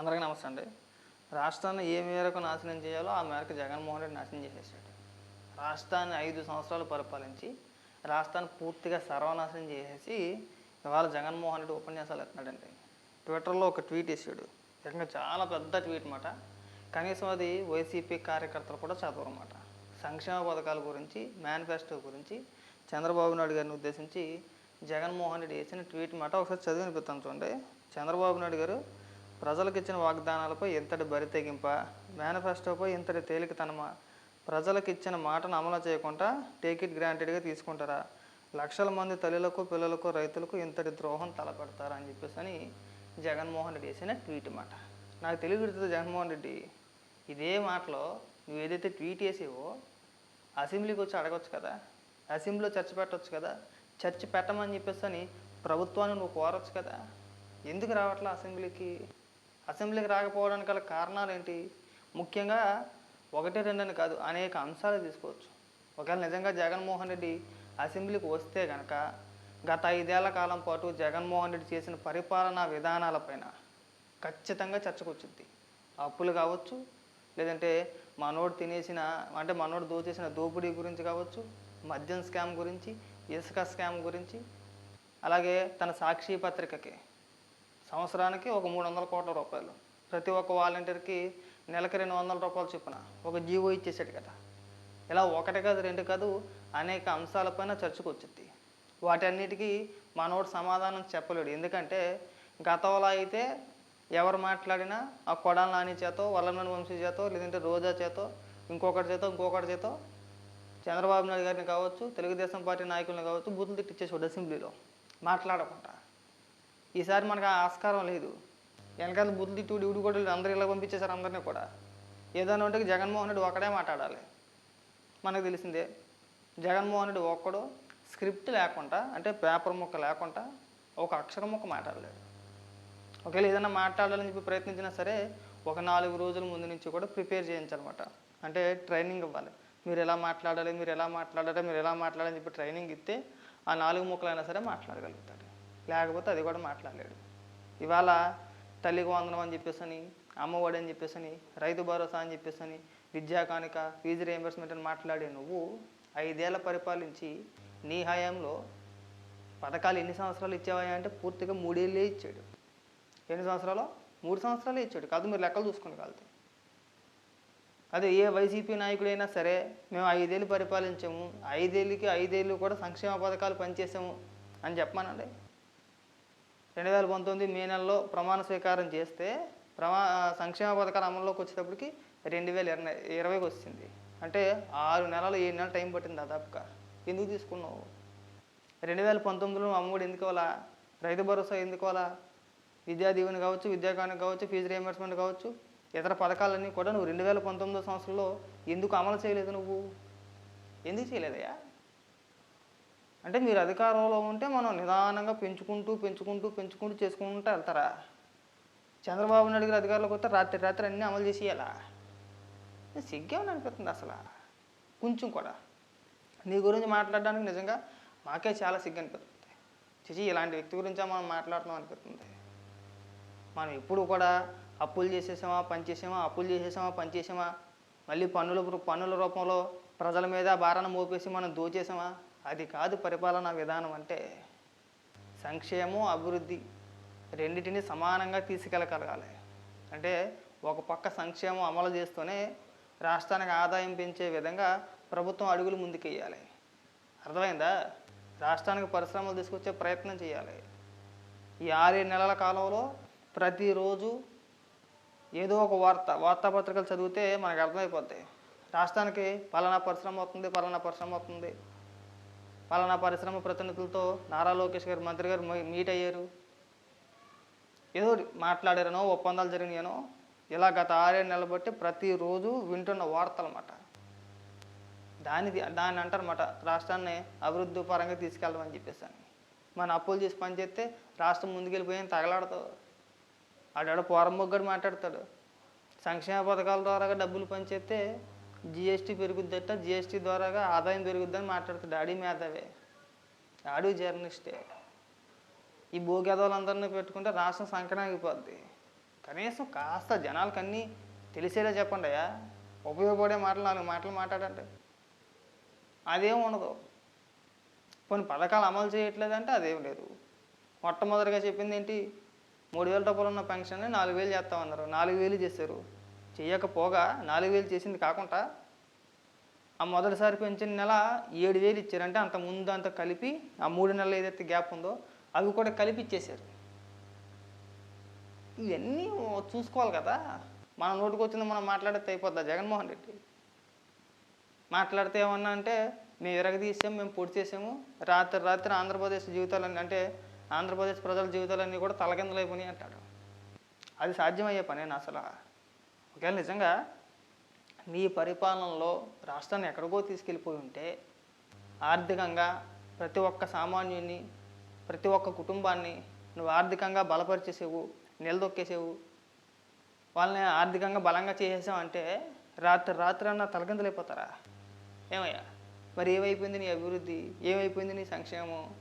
అందరికీ నమస్తే అండి. రాష్ట్రాన్ని ఏ మేరకు నాశనం చేయాలో ఆ మేరకు జగన్మోహన్ రెడ్డి నాశనం చేసేసాడు. రాష్ట్రాన్ని ఐదు సంవత్సరాలు పరిపాలించి రాష్ట్రాన్ని పూర్తిగా సర్వనాశనం చేసేసి ఇవాళ జగన్మోహన్ రెడ్డి ఉపన్యాసాలు ఎత్తున్నాడండి. ట్విట్టర్లో ఒక ట్వీట్ వేసాడు. నిజంగా చాలా పెద్ద ట్వీట్ మాట కనీసం అది వైసీపీ కార్యకర్తలు కూడా చదవరన్నమాట సంక్షేమ పథకాల గురించి మేనిఫెస్టో గురించి చంద్రబాబు నాయుడు గారిని ఉద్దేశించి జగన్మోహన్ రెడ్డి వేసిన ట్వీట్ మాట ఒకసారి చదివి వినిపిస్తాను చూడండి. చంద్రబాబు నాయుడు గారు ప్రజలకు ఇచ్చిన వాగ్దానాలపై ఇంతటి బరి తెగింప మేనిఫెస్టోపై ఇంతటి తేలికతనమా ప్రజలకు ఇచ్చిన మాటను అమలు చేయకుండా టేక్ ఇట్ గ్రాంటెడ్గా తీసుకుంటారా? లక్షల మంది తల్లులకు పిల్లలకు రైతులకు ఇంతటి ద్రోహం తలపెడతారా అని చెప్పేసి అని జగన్మోహన్ రెడ్డి వేసిన ట్వీట్ మాట. నాకు తెలియదు జగన్మోహన్ రెడ్డి ఇదే మాటలో నువ్వు ఏదైతే ట్వీట్ చేసేవో అసెంబ్లీకి వచ్చి అడగవచ్చు కదా అసెంబ్లీలో చర్చ పెట్టవచ్చు కదా చర్చ పెట్టమని చెప్పేసి అని ప్రభుత్వాన్ని నువ్వు కోరొచ్చు కదా ఎందుకు రావట్లా అసెంబ్లీకి? అసెంబ్లీకి రాకపోవడానికి గల కారణాలు ఏంటి? ముఖ్యంగా ఒకటి రెండని కాదు అనేక అంశాలు తీసుకోవచ్చు. ఒకవేళ నిజంగా జగన్మోహన్ రెడ్డి అసెంబ్లీకి వస్తే కనుక గత ఐదేళ్ళ కాలం పాటు జగన్మోహన్ రెడ్డి చేసిన పరిపాలనా విధానాలపైన ఖచ్చితంగా చర్చకొచ్చింది అప్పులు కావచ్చు లేదంటే మనోడు తినేసిన అంటే మనోడు దోచేసిన దోపిడీ గురించి కావచ్చు మద్యం స్కామ్ గురించి ఇసుక స్కామ్ గురించి అలాగే తన సాక్షి పత్రికకి. సంవత్సరానికి ఒక మూడు వందల కోట్ల రూపాయలు. ప్రతి ఒక్క వాలంటీర్కి నెలకి రెండు వందల రూపాయలు చొప్పున ఒక జీవో ఇచ్చేసాడు కదా. ఇలా ఒకటి కాదు రెండు కాదు అనేక అంశాలపైన చర్చకు వచ్చింది వాటన్నిటికీ మనోడు సమాధానం చెప్పలేడు. ఎందుకంటే గతంలో అయితే ఎవరు మాట్లాడినా ఆ కొడాల నాని చేతో వల్లమని వంశీ చేతో లేదంటే రోజా చేతో ఇంకొకటి చేతో ఇంకొకటి చేతో చంద్రబాబు నాయుడు గారిని కావచ్చు తెలుగుదేశం పార్టీ నాయకులను కావచ్చు బూతులు తిట్టించేసాడు అసెంబ్లీలో మాట్లాడకుండా ఈసారి మనకు ఆ ఆస్కారం లేదు. వెనకాల బుద్ధి తిట్టు ఇవి కూడా అందరూ ఇలా పంపించేశారు అందరినీ కూడా. ఏదైనా ఉంటే జగన్మోహన్ రెడ్డి ఒకడే మాట్లాడాలి. మనకు తెలిసిందే జగన్మోహన్ రెడ్డి ఒక్కడు స్క్రిప్ట్ లేకుండా అంటే పేపర్ ముక్క లేకుండా ఒక అక్షరం ముక్క మాట్లాడలేదు. ఒకవేళ ఏదైనా మాట్లాడాలని చెప్పి ప్రయత్నించినా సరే ఒక నాలుగు రోజుల ముందు నుంచి కూడా ప్రిపేర్ చేయించాలన్నమాట. అంటే ట్రైనింగ్ ఇవ్వాలి. మీరు ఎలా మాట్లాడాలి మీరు ఎలా మాట్లాడాలి మీరు ఎలా మాట్లాడాలని చెప్పి ట్రైనింగ్ ఇస్తే ఆ నాలుగు ముక్కలైనా సరే మాట్లాడగలుగుతాడు లేకపోతే అది కూడా మాట్లాడలేడు. ఇవాళ తల్లికి వందనం అని చెప్పేసి అని అమ్మఒడి అని చెప్పేసి అని రైతు భరోసా అని చెప్పేసి అని విద్యా కానుక ఫీజు రియంబర్స్మెంట్ అని మాట్లాడే నువ్వు ఐదేళ్ళ పరిపాలించి నీ హయాంలో పథకాలు ఎన్ని సంవత్సరాలు ఇచ్చావా అంటే పూర్తిగా మూడేళ్ళే ఇచ్చాడు. ఎన్ని సంవత్సరాలు? మూడు సంవత్సరాలే ఇచ్చాడు. కాదు మీరు లెక్కలు చూసుకుని కాదు అదే ఏ వైసీపీ నాయకుడైనా సరే మేము ఐదేళ్ళు పరిపాలించాము ఐదేళ్ళకి ఐదేళ్ళు కూడా సంక్షేమ పథకాలు పనిచేసాము అని చెప్పమానండి. రెండు వేల పంతొమ్మిది మే నెలలో ప్రమాణ స్వీకారం చేస్తే ప్రమా సంక్షేమ పథకాలు అమల్లోకి వచ్చేటప్పటికి రెండు వేల ఇరవై ఇరవైకి వచ్చింది. అంటే ఆరు నెలలు ఏడు నెలలు టైం పట్టింది దాదాపుగా. ఎందుకు తీసుకున్నావు? రెండు వేల పంతొమ్మిదిలో అమ్మఒడి ఎందుకోవాలా రైతు భరోసా ఎందుకు అలా విద్యా దీవెన కావచ్చు విద్యాకాని కావచ్చు ఫీజు రియంబర్స్మెంట్ కావచ్చు ఇతర పథకాలన్నీ కూడా నువ్వు రెండు వేల పంతొమ్మిదో సంవత్సరంలో ఎందుకు అమలు చేయలేదు నువ్వు? ఎందుకు చేయలేదయ్యా? అంటే మీరు అధికారంలో ఉంటే మనం నిదానంగా పెంచుకుంటూ పెంచుకుంటూ పెంచుకుంటూ చేసుకుంటూ వెళ్తారా? చంద్రబాబు నాయుడు గారు అధికారంలోకి వస్తే రాత్రి రాత్రి అన్నీ అమలు చేసేయాలా? సిగ్గేమని అనిపిస్తుంది అసలు. కొంచెం కూడా. నీ గురించి మాట్లాడడానికి నిజంగా మాకే చాలా సిగ్గు అనిపిస్తుంది. చిచి ఇలాంటి వ్యక్తి గురించే మనం మాట్లాడుతున్నాం అనిపిస్తుంది. మనం ఎప్పుడు కూడా అప్పులు చేసేసామా పనిచేసామా అప్పులు చేసేసామా పనిచేసామా మళ్ళీ పన్నుల పన్నుల రూపంలో ప్రజల మీద భారాన్ని మోపేసి మనం దోచేసామా? అది కాదు పరిపాలనా విధానం అంటే సంక్షేమం అభివృద్ధి రెండింటిని సమానంగా తీసుకెళ్ళగలగాలి అంటే ఒక పక్క సంక్షేమం అమలు చేస్తూనే రాష్ట్రానికి ఆదాయం పెంచే విధంగా ప్రభుత్వం అడుగులు ముందుకెయ్యాలి. అర్థమైందా? రాష్ట్రానికి పరిశ్రమలు తీసుకొచ్చే ప్రయత్నం చేయాలి. ఈ ఆరేడు నెలల కాలంలో ప్రతిరోజు ఏదో ఒక వార్త వార్తాపత్రికలు చదివితే మనకు అర్థమైపోతాయి రాష్ట్రానికి పలానా పరిశ్రమ అవుతుంది పలానా పరిశ్రమ అవుతుంది పలానా పరిశ్రమ ప్రతినిధులతో నారా లోకేష్ గారు మంత్రి గారు మీట్ అయ్యారు. ఏదో మాట్లాడారనో ఒప్పందాలు జరిగినాయనో ఇలా గత ఆరేడు నెలలు బట్టి ప్రతిరోజు వింటున్న వార్తలు అన్నమాట దాని దాన్ని అంటారన్నమాట రాష్ట్రాన్ని అభివృద్ధి పరంగా తీసుకెళ్ళమని చెప్పేసి మన అప్పులు చేసి పని చేస్తే రాష్ట్రం ముందుకెళ్ళిపోయి తగలాడుతావు ఆడాడ పోరంబొగ్గడు మాట్లాడతాడు. సంక్షేమ పథకాల ద్వారా డబ్బులు పనిచేస్తే జిఎస్టీ పెరుగుద్దట జిఎస్టీ ద్వారాగా ఆదాయం పెరుగుద్దని మాట్లాడుతాడు డాడీ మేధావే. ఆడు జర్నలిస్టే. ఈ భూగేదవులందరినీ పెట్టుకుంటే రాష్ట్రం సంకటాగిపోద్ది కనీసం కాస్త జనాలకు అన్నీ తెలిసేలా చెప్పండి అయ్యా. ఉపయోగపడే మాటలు నాలుగు మాటలు మాట్లాడండి. అదేం ఉండదు. కొన్ని పథకాలు అమలు చేయట్లేదంటే అదేం లేదు. మొట్టమొదటిగా చెప్పింది ఏంటి? మూడు వేల రూపాయలు ఉన్న పెన్షన్ నాలుగు వేలు చేస్తామన్నారు. నాలుగు వేలు చేశారు. చేయకపోగా నాలుగు వేలు చేసింది కాకుండా ఆ మొదటిసారి పెంచిన నెల ఏడు వేలు ఇచ్చారంటే అంత ముందు అంత కలిపి ఆ మూడు నెలలు ఏదైతే గ్యాప్ ఉందో అవి కూడా కలిపి ఇచ్చేశారు. ఇవన్నీ చూసుకోవాలి కదా. మన నోటికి వచ్చింది మనం మాట్లాడితే అయిపోద్దా? జగన్మోహన్ రెడ్డి మాట్లాడితే ఏమన్నా అంటే మేము విరగదీసాము మేము పొడి చేసాము రాత్రి రాత్రి ఆంధ్రప్రదేశ్ జీవితాలన్నీ అంటే ఆంధ్రప్రదేశ్ ప్రజల జీవితాలన్నీ కూడా తలకిందలైపోయినాయి అంటాడు. అది సాధ్యమయ్యే పనేనా అసలు? ఒకవేళ నిజంగా నీ పరిపాలనలో రాష్ట్రాన్ని ఎక్కడికో తీసుకెళ్ళిపోయి ఉంటే ఆర్థికంగా ప్రతి ఒక్క సామాన్యుని ప్రతి ఒక్క కుటుంబాన్ని నువ్వు ఆర్థికంగా బలపరిచేసేవు నిలదొక్కేసేవు. వాళ్ళని ఆర్థికంగా బలంగా చేసేసావు అంటే రాత్రి రాత్రి అన్న తలకిందులైపోతారా? ఏమయ్యా? మరి ఏమైపోయింది నీ అభివృద్ధి? ఏమైపోయింది నీ సంక్షేమం?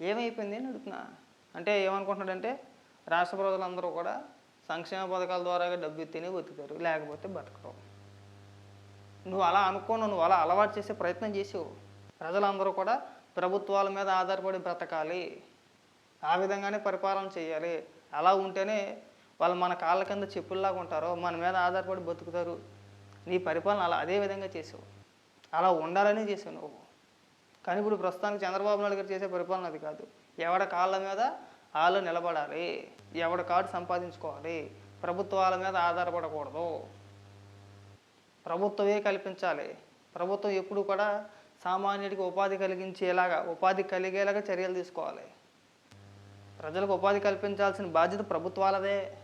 ఏమైపోయింది అని అడుగుతున్నా. అంటే ఏమనుకుంటున్నాడంటే రాష్ట్ర ప్రజలందరూ కూడా సంక్షేమ పథకాల ద్వారా డబ్బు ఎత్తినే బతుకుతారు లేకపోతే బతకరు. నువ్వు అలా అనుకోను నువ్వు అలా అలవాటు చేసే ప్రయత్నం చేసావు. ప్రజలందరూ కూడా ప్రభుత్వాల మీద ఆధారపడి బ్రతకాలి ఆ విధంగానే పరిపాలన చేయాలి. అలా ఉంటేనే వాళ్ళు మన కాళ్ళ కింద చెప్పుల్లాగా ఉంటారు మన మీద ఆధారపడి బతుకుతారు. నీ పరిపాలన అలా అదే విధంగా చేసావు. అలా ఉండాలని చేసావు నువ్వు. కానీ ఇప్పుడు ప్రస్తుతానికి చంద్రబాబు నాయుడు గారు చేసే పరిపాలన అది కాదు. ఎవడ కాళ్ళ మీద వాళ్ళు నిలబడాలి. ఎవడు కాడు సంపాదించుకోవాలి. ప్రభుత్వాల మీద ఆధారపడకూడదు. ప్రభుత్వమే కల్పించాలి. ప్రభుత్వం ఎప్పుడు కూడా సామాన్యుడికి ఉపాధి కలిగించేలాగా ఉపాధి కలిగేలాగా చర్యలు తీసుకోవాలి. ప్రజలకు ఉపాధి కల్పించాల్సిన బాధ్యత ప్రభుత్వాలదే.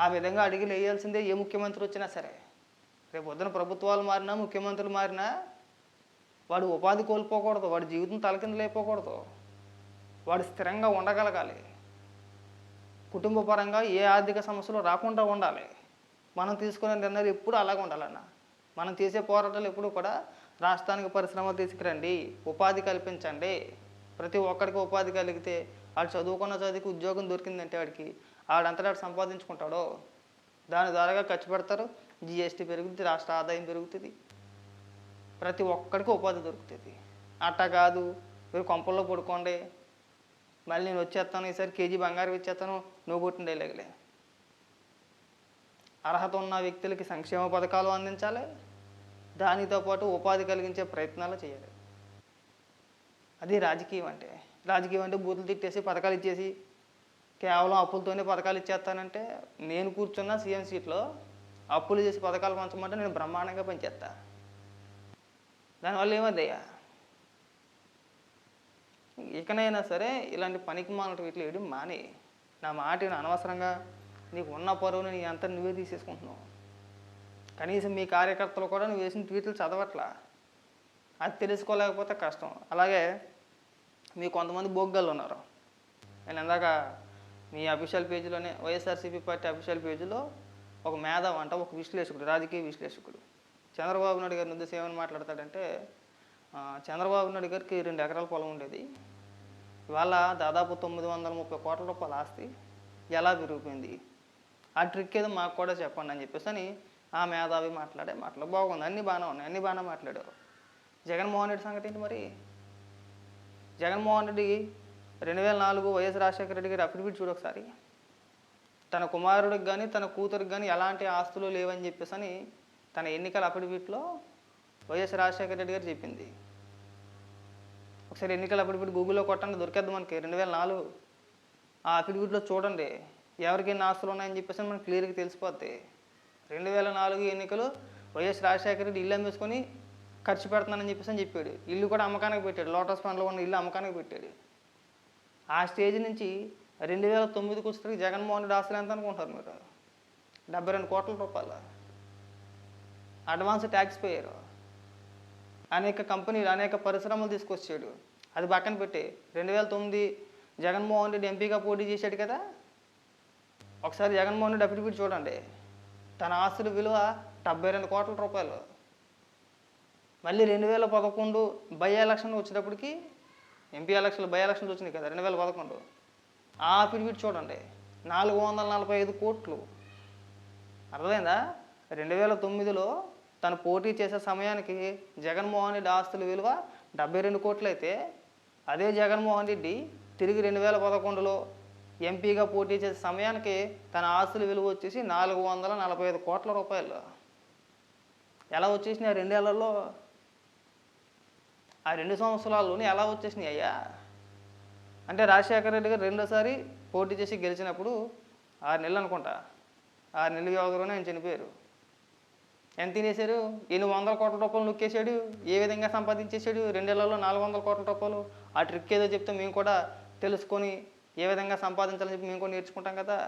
ఆ విధంగా అడిగి వేయాల్సిందే ఏ ముఖ్యమంత్రి వచ్చినా సరే. రేపు పొద్దున ప్రభుత్వాలు మారినా ముఖ్యమంత్రులు మారినా వాడు ఉపాధి కోల్పోకూడదు. వాడి జీవితం తలకింద లేకపోకూడదు వాడు స్థిరంగా ఉండగలగాలి. కుటుంబపరంగా ఏ ఆర్థిక సమస్యలు రాకుండా ఉండాలి. మనం తీసుకునే నిర్ణయాలు ఎప్పుడు అలాగే ఉండాలన్న. మనం చేసే పోరాటాలు ఎప్పుడు కూడా రాష్ట్రానికి పరిశ్రమ తీసుకురండి ఉపాధి కల్పించండి. ప్రతి ఒక్కడికి ఉపాధి కలిగితే వాడు చదువుకున్న చదువుకి ఉద్యోగం దొరికిందంటే వాడికి వాడంతటా సంపాదించుకుంటాడో? దాని ద్వారాగా ఖర్చు పెడతారు. జిఎస్టీ పెరుగుతుంది రాష్ట్ర ఆదాయం పెరుగుతుంది. ప్రతి ఒక్కడికి ఉపాధి దొరుకుతుంది. అట్టా కాదు మీరు కొంపల్లో పడుకోండి మళ్ళీ నేను వచ్చేస్తాను ఈసారి కేజీ బంగారం ఇచ్చేస్తాను నువ్వు కొట్టిండే లేగలే అర్హత ఉన్న వ్యక్తులకి సంక్షేమ పథకాలు అందించాలి దానితో పాటు ఉపాధి కలిగించే ప్రయత్నాలు చేయాలి. అది రాజకీయం అంటే. రాజకీయం అంటే బూతులు తిట్టేసి పథకాలు ఇచ్చేసి కేవలం అప్పులతోనే పథకాలు ఇచ్చేస్తానంటే నేను కూర్చున్న సీఎం సీట్లో అప్పులు చేసి పథకాలు పంచమంటే నేను బ్రహ్మాండంగా పనిచేస్తా. దానివల్ల ఏమద్దయ్యా ఇకనైనా సరే ఇలాంటి పనికి మాలటి వీటిలో వేయడం మానే. నా మాట అనవసరంగా నీకు ఉన్న పరువుని నీ అంతా నువ్వే తీసేసుకుంటున్నావు. కనీసం మీ కార్యకర్తలు కూడా నువ్వు వేసిన ట్వీట్లు చదవట్లా. అది తెలుసుకోలేకపోతే కష్టం. అలాగే మీ కొంతమంది బొగ్గలు ఉన్నారు. నేను ఇందాక మీ అఫీషియల్ పేజీలోనే వైఎస్ఆర్సీపీ పార్టీ అఫీషియల్ పేజీలో ఒక మేధావ్ అంట ఒక విశ్లేషకుడు రాజకీయ విశ్లేషకుడు. చంద్రబాబు నాయుడు గారిని ఉద్దేశం ఏమని మాట్లాడతాడంటే చంద్రబాబు నాయుడు గారికి రెండు ఎకరాల పొలం ఉండేది. ఇవాళ దాదాపు తొమ్మిది వందల ముప్పై కోట్ల రూపాయల ఆస్తి ఎలా పెరిగిపోయింది ఆ ట్రిక్ ఏదో మాకు కూడా చెప్పండి అని చెప్పేసి అని ఆ మేధావి మాట్లాడే మాటలు బాగుంది. అన్నీ బాగానే ఉన్నాయి. అన్నీ బాగానే మాట్లాడారు. జగన్మోహన్ రెడ్డి సంగతి ఏంటి మరి? జగన్మోహన్ రెడ్డి రెండు వేల నాలుగు వైఎస్ రాజశేఖర రెడ్డి గారి అఫిడవిట్ చూడు ఒకసారి. తన కుమారుడికి కానీ తన కూతురికి కానీ ఎలాంటి ఆస్తులు లేవని చెప్పేసి అని తన ఎన్నికల అఫిడవిట్లో వైఎస్ రాజశేఖర రెడ్డి గారు చెప్పింది. ఒకసారి ఎన్నికలు అప్పుడు గూగుల్లో కొట్టండి దొరికేద్ది మనకి. రెండు వేల నాలుగు ఆ అఫిడవిట్లో చూడండి. ఎవరికి ఎన్ని ఆస్తులు ఉన్నాయని చెప్పేసి మనకి క్లియర్గా తెలిసిపోద్ది. రెండు వేల నాలుగు ఎన్నికలు వైఎస్ రాజశేఖర రెడ్డి ఇల్లు అమ్మేసుకొని ఖర్చు పెడుతున్నానని చెప్పేసి అని చెప్పాడు. ఇల్లు కూడా అమ్మకానికి పెట్టాడు. లోటస్ పండ్లో ఉన్న ఇల్లు అమ్మకానికి పెట్టాడు. ఆ స్టేజ్ నుంచి రెండు వేల తొమ్మిదికి వచ్చేసరికి జగన్మోహన్ రెడ్డి ఆస్తులు ఎంత అనుకుంటారు మీరు? డెబ్బై రెండు కోట్ల రూపాయలు. Advance tax payer. అనేక కంపెనీలు అనేక పరిశ్రమలు తీసుకొచ్చాడు. అది పక్కన పెట్టి. రెండు వేల తొమ్మిది జగన్మోహన్ రెడ్డి ఎంపీగా పోటీ చేశాడు కదా? ఒకసారి జగన్మోహన్ రెడ్డి అఫిడవిట్ చూడండి. తన ఆస్తుల విలువ డెబ్బై రెండు కోట్ల రూపాయలు. మళ్ళీ రెండు వేల పదకొండు బై ఎలక్షన్ వచ్చేటప్పటికి ఎంపీ ఎలక్షన్లు బై ఎలక్షన్స్ వచ్చినాయి కదా రెండు వేల పదకొండు. ఆ అఫిడవిట్ చూడండి. నాలుగు వందల నలభై ఐదు కోట్లు. అర్థమైందా? రెండు వేల తొమ్మిదిలో తను పోటీ చేసే సమయానికి జగన్మోహన్ రెడ్డి ఆస్తుల విలువ డెబ్బై రెండు కోట్లయితే అదే జగన్మోహన్ రెడ్డి తిరిగి రెండు వేల పదకొండులో ఎంపీగా పోటీ చేసే సమయానికి తన ఆస్తుల విలువ వచ్చేసి నాలుగు వందల నలభై ఐదు కోట్ల రూపాయలు. ఎలా వచ్చేసినాయి ఆ రెండేళ్ళలో? ఆ రెండు సంవత్సరాల్లోనే ఎలా వచ్చేసినాయి అయ్యా? అంటే రాజశేఖర రెడ్డి గారు రెండోసారి పోటీ చేసి గెలిచినప్పుడు ఆరు నెలలు అనుకుంటా. ఆరు నెలల వ్యవధిలోనే ఆయన చనిపోయారు. ఎంత తినేశారు? ఎన్ని వందల కోట్ల రూపాయలు నొక్కేశాడు. ఏ విధంగా సంపాదించేశాడు? రెండేళ్ళలో నాలుగు వందల కోట్ల రూపాయలు. ఆ ట్రిక్ ఏదో చెప్తే మేము కూడా తెలుసుకొని ఏ విధంగా సంపాదించాలని చెప్పి మేము కూడా నేర్చుకుంటాం కదా.